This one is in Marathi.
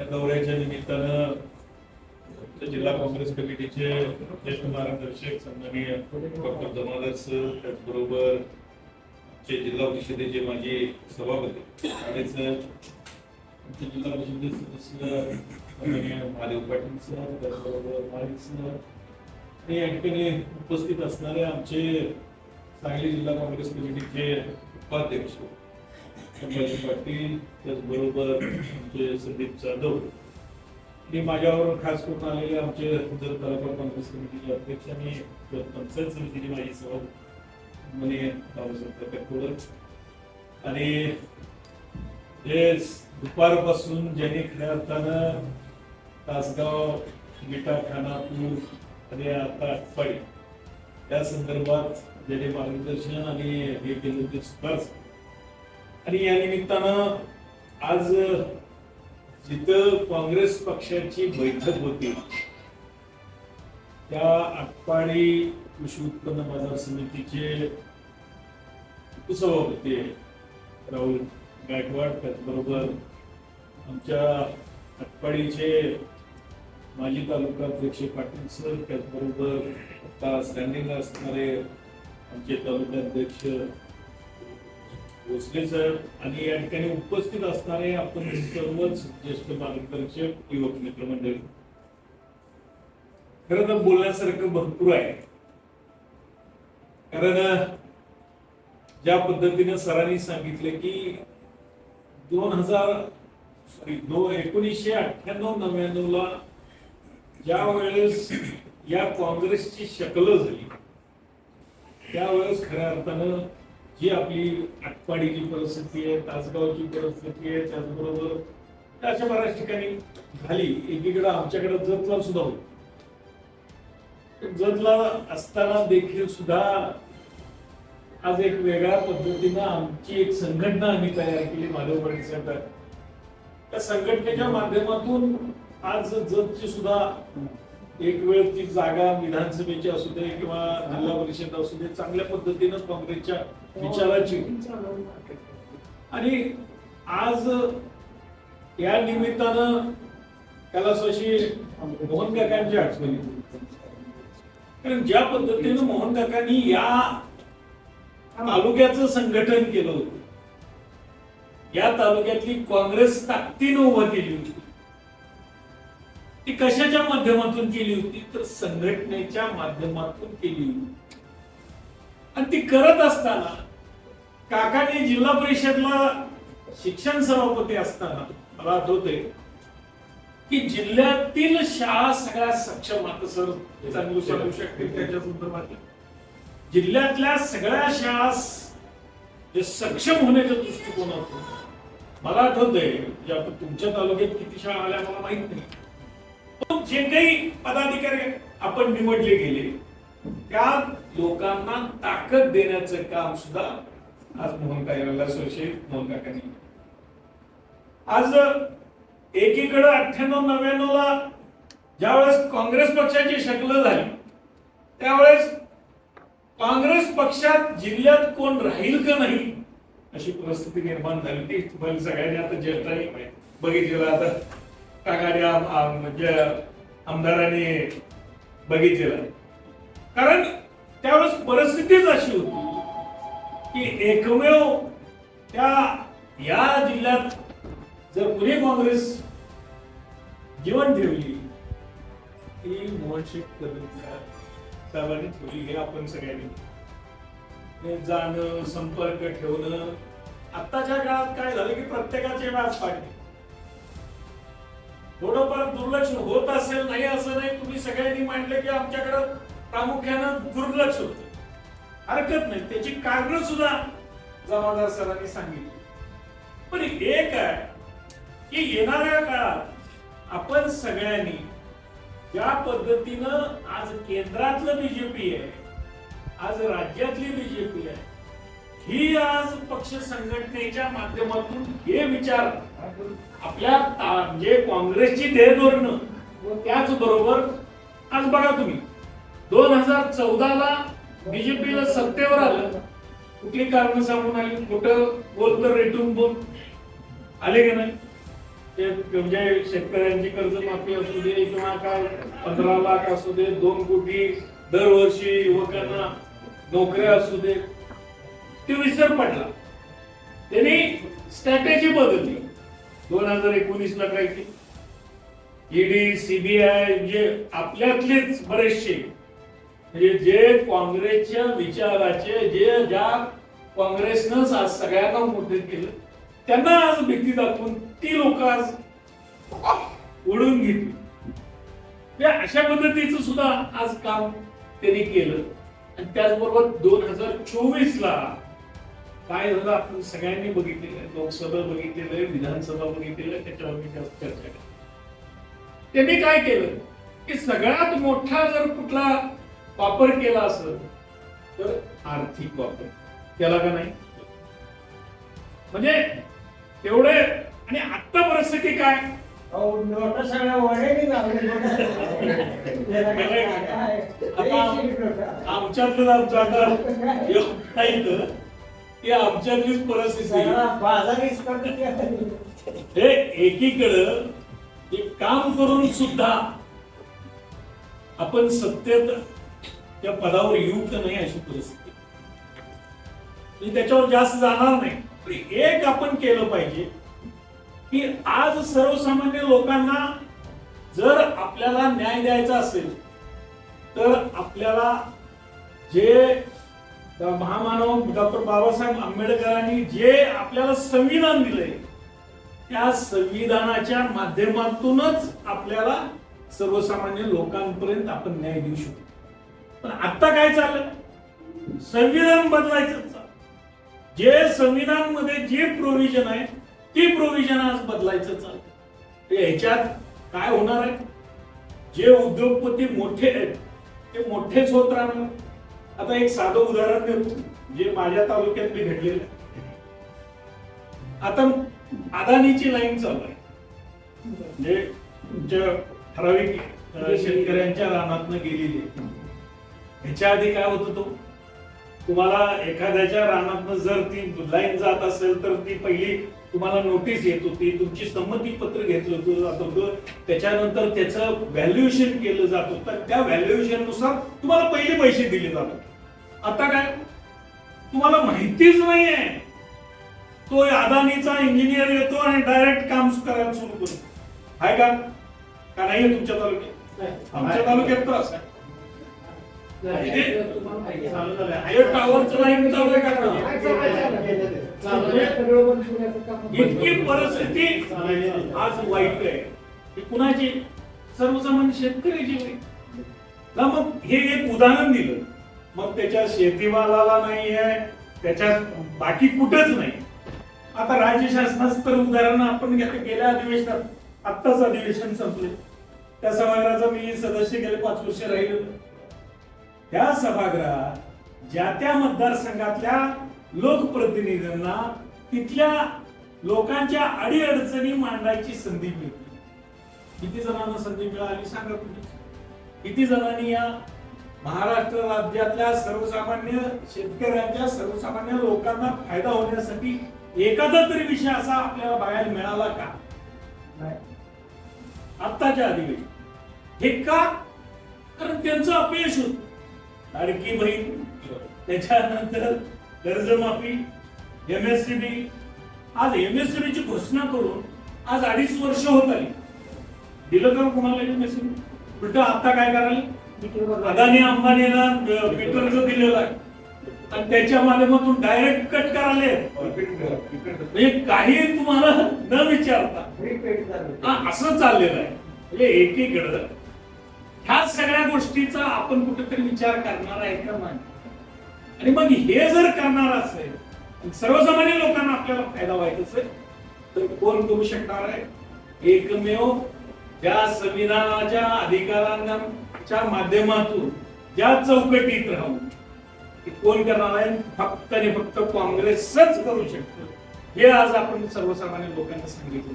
या दौऱ्याच्या निमित्तानं जिल्हा काँग्रेस कमिटीचे ज्येष्ठ मार्गदर्शक सन्माननीय डॉक्टर जमादार सर त्याचबरोबर आमचे जिल्हा परिषदेचे माजी सभापती आणि सर आमचे जिल्हा परिषदेचे सदस्य सन्माननीय महादेव पाटील सर त्याचबरोबर मालिक सर आणि या ठिकाणी उपस्थित असणारे आमचे सांगली जिल्हा काँग्रेस कमिटीचे उपाध्यक्ष संभाजी पाटील त्याचबरोबर आमचे संदीप जाधव आणि माझ्यावर खास करून आलेले आमचे जर तालुका काँग्रेस कमिटीचे अध्यक्ष आणि पंचायत समितीचे माझी सभा म्हणे बाबासाहेब कटकोडर आणि हे दुपारपासून ज्यांनी खऱ्या अर्थानं तासगाव मिठा खानापूर आणि आता अटपाडी या संदर्भात ज्याने मार्गदर्शन आणि हे केलं ते सुखाच आणि या निमित्तानं आज जिथं काँग्रेस पक्षाची बैठक होती त्या आटपाडी कृषी उत्पन्न बाजार समितीचे उपसभापती राहुल गायकवाड त्याचबरोबर आमच्या आटपाडीचे माजी तालुका अध्यक्ष पाटील सर त्याचबरोबर आता स्टँडिंग असणारे आमचे तालुकाध्यक्ष भोसले सर आणि या ठिकाणी उपस्थित असणारे आपण सर्वच ज्येष्ठ मार्गदर्शक युवक मित्रमंडळी खरं तर बोलण्यासारखं भरपूर आहे. कारण ज्या पद्धतीने सरांनी सांगितले की दोन हजार सॉरी दोन एकोणीसशे अठ्ठ्याण्णव नव्याण्णव ला ज्या वेळेस या काँग्रेसची शकल झाली त्यावेळेस खऱ्या अर्थानं जी आपली आटपाडीची परिस्थिती आहे तासगावची परिस्थिती आहे त्याचबरोबर अशा बऱ्याच ठिकाणी झाली. एकीकडे आमच्याकडे जतला सुद्धा होती. जतला असताना देखील सुद्धा आज एक वेगळ्या पद्धतीनं आमची एक संघटना आम्ही तयार केली माधव पाटील साहेब. त्या संघटनेच्या माध्यमातून आज जतची सुद्धा एक वेळ ती जागा विधानसभेची असू दे किंवा जिल्हा परिषद असू दे चांगल्या पद्धतीनं काँग्रेसच्या विचाराची. आणि आज या निमित्तानं त्याला अशी मोहन काकांची आठवण कारण ज्या पद्धतीनं मोहन काकांनी या तालुक्याचं संघटन केलं होतं या तालुक्यातली काँग्रेस ताकदीनं उभं केली होती. ती कशाच्या माध्यमातून केली होती? तर संघटनेच्या माध्यमातून केली होती. आणि ती करत असताना काकाने जिल्हा परिषदला शिक्षण सभापती असताना मला आठवते की जिल्ह्यातील शाळा सगळ्या सक्षम आता सर चांगलं सांगू शकते त्याच्या संदर्भात जिल्ह्यातल्या सगळ्या शाळा जे सक्षम होण्याच्या दृष्टिकोनातून मला आठवतंय जे आता तुमच्या तालुक्यात किती शाळा आल्या मला माहीत नाही. जे काही पदाधिकारी आपण निवडले गेले त्या लोकांना ताकद देण्याचं काम सुद्धा आज मोहन कायला सोशे मोहन काकांनी आज एकीकडे अठ्ठ्याण्णव नव्याण्णव ला ज्यावेळेस काँग्रेस पक्षाची शकल झाली त्यावेळेस काँग्रेस पक्षात जिल्ह्यात कोण राहील का नाही अशी परिस्थिती निर्माण झाली. ती सगळ्यांनी आता ज्येष्ठांनी बघितलेलं आता. काकाने म्हणजे आमदारांनी बघितलेलं. कारण त्यावेळेस परिस्थितीच अशी होती की एकमेव त्या या जिल्ह्यात जर पुणे काँग्रेस जीवन ठेवली ती मोहन शेख साहेबांनी ठेवली हे आपण सगळ्यांनी. हे जाणं संपर्क ठेवणं आत्ताच्या काळात काय झालं की प्रत्येकाचे व्याज पाडले थोडंफार दुर्लक्ष होत असेल नाही असं नाही. तुम्ही सगळ्यांनी मांडलं की आमच्याकडं प्रामुख्यानं दुर्लक्ष होत. हरकत नाही. त्याची कारण सुद्धा जमादार सरांनी सांगितली. पण एक आहे की येणाऱ्या काळात आपण सगळ्यांनी ज्या पद्धतीनं आज केंद्रातलं बीजेपी आहे आज राज्यातली बीजेपी आहे ही आज पक्ष संघटनेच्या माध्यमातून हे विचार आपल्या म्हणजे काँग्रेसची ध्येयधोरण त्याच बरोबर आज बघा तुम्ही दोन हजार चौदाला बीजेपीला सत्तेवर आलं कुठली कारण सांगून आली? कुठं बोल तर रेटून बोल? आले की नाही? ते म्हणजे शेतकऱ्यांची कर्जमाफी असू दे किंवा काय पंधरा लाख असू दे दोन कोटी दरवर्षी युवकांना नोकऱ्या असू दे ते विसर पडला. त्यांनी स्ट्रॅटेजी बदलली. दोन हजार एकोणीस ला काय केली? ईडी सीबीआय जे आपल्यातलेच बरेचसे. म्हणजे जे काँग्रेसच्या विचाराचे जे ज्या काँग्रेसनं आज सगळ्यांना मोठे केलं त्यांना आज भीती दाखवून ती लोक आज ओढून घेतली. म्हणजे अशा पद्धतीचं सुद्धा आज काम त्यांनी केलं. आणि त्याचबरोबर दोन हजार चोवीस ला काय झालं आपण सगळ्यांनी बघितलेलं आहे. लोकसभा बघितलेलं आहे विधानसभा बघितलेलं आहे त्याच्यावर मी जास्त चर्चा केली त्यांनी काय केलं? की सगळ्यात मोठा जर कुठला वापर केला असेल तर आर्थिक वापर. केला का नाही? म्हणजे एवढे आणि आता परिस्थिती काय? आमच्यातलं आमचं आता की आमच्यातलीच परिस्थिती. हे एकीकडं हे काम करून सुद्धा आपण सत्तेत त्या पदावर येऊ का नाही अशी परिस्थिती. मी त्याच्यावर जास्त जाणार नाही. पण एक आपण केलं पाहिजे की आज सर्वसामान्य लोकांना जर आपल्याला न्याय द्यायचा असेल तर आपल्याला जे महामानव डॉक्टर बाबासाहेब आंबेडकरांनी जे आपल्याला संविधान दिलंय त्या संविधानाच्या माध्यमातूनच आपल्याला सर्वसामान्य लोकांपर्यंत आपण न्याय देऊ शकतो. पण आता काय चाललं संविधान बदलायचं जे संविधानमध्ये जे प्रोव्हिजन आहे ती प्रोव्हिजन आज बदलायचं चालतं ह्याच्यात काय होणार आहे? जे उद्योगपती मोठे आहेत ते मोठेच होत राहणार. आता एक साधं उदाहरण देतो जे माझ्या तालुक्यात मी घडलेलं आहे. आता अदानीची लाईन चालू आहे. म्हणजे तुमच्या ठराविक शेतकऱ्यांच्या रानातनं गेलेली ह्याच्या आधी काय होत तो तुम्हाला एखाद्याच्या रानातनं जर ती लाईन जात असेल तर ती पहिली तुम्हाला नोटीस येत होती तुमची संमती पत्र घेतलं जात होतं. त्याच्यानंतर त्याचं व्हॅल्युएशन केलं जात होतं. त्या व्हॅल्युएशननुसार तुम्हाला पहिले पैसे दिले जात होते. आता काय? तुम्हाला माहितीच नाहीये. तो अदानीचा इंजिनियर येतो आणि डायरेक्ट काम करायला सुरू करतो. आहे का? का नाहीये तुमच्या तालुक्यात? आमच्या तालुक्यात तर असं टॉवरचं का? इतकी परिस्थिती आज वाईट आहे. ही कुणाची? सर्वसामान्य शेतकऱ्याची ना मग हे एक उदाहरण दिलं. मग त्याच्या शेतीमालाला नाही आहे त्याच्यात बाकी कुठंच नाही. आता राज्य शासनाचं तर उदाहरण आपण गेल्या अधिवेशनात आत्ताच अधिवेशन संपले. त्या सभागृहाचा मी सदस्य गेले पाच वर्ष राहिलो. त्या सभागृहात ज्या त्या मतदारसंघातल्या लोकप्रतिनिधींना तिथल्या लोकांच्या अडीअडचणी मांडायची संधी मिळते. किती जणांना संधी मिळाली सांगा तुम्ही? किती जणांनी या महाराष्ट्र राज्यातल्या सर्वसामान्य शेतकऱ्यांच्या सर्वसामान्य लोकांना फायदा होण्यासाठी एखादा तरी विषय असा आपल्याला बघायला मिळाला का? आत्ताच्या अधिवेशन हे का? कारण त्यांचं अपयश होत. लाडकी बहीण त्याच्यानंतर कर्जमाफी एमएससीबी आज एमएससीबी ची घोषणा करून आज अडीच वर्ष होत आली. दिलं तर हो कोणाला एमएससीबी उलट आता काय करायला? अदानी अंबानीला पेट्रोलचं दिलेलं आहे. आणि त्याच्या माध्यमातून डायरेक्ट कट करायला म्हणजे काही तुम्हाला न विचारता. असं चाललेलं आहे. म्हणजे एकीकडं ह्या सगळ्या गोष्टीचा आपण कुठेतरी विचार करणार आहे का नाही? आणि मग हे जर करणार असेल सर्वसामान्य लोकांना आपल्या फायदा असेल तर कोण करू शकणार आहे? एकमेव ज्या संविधानाच्या अधिकारांच्या माध्यमातून ज्या चौकटीत राहून कोण करणार आहे? फक्त आणि फक्त काँग्रेसच करू शकतं. हे आज आपण सर्वसामान्य लोकांना सांगितलं.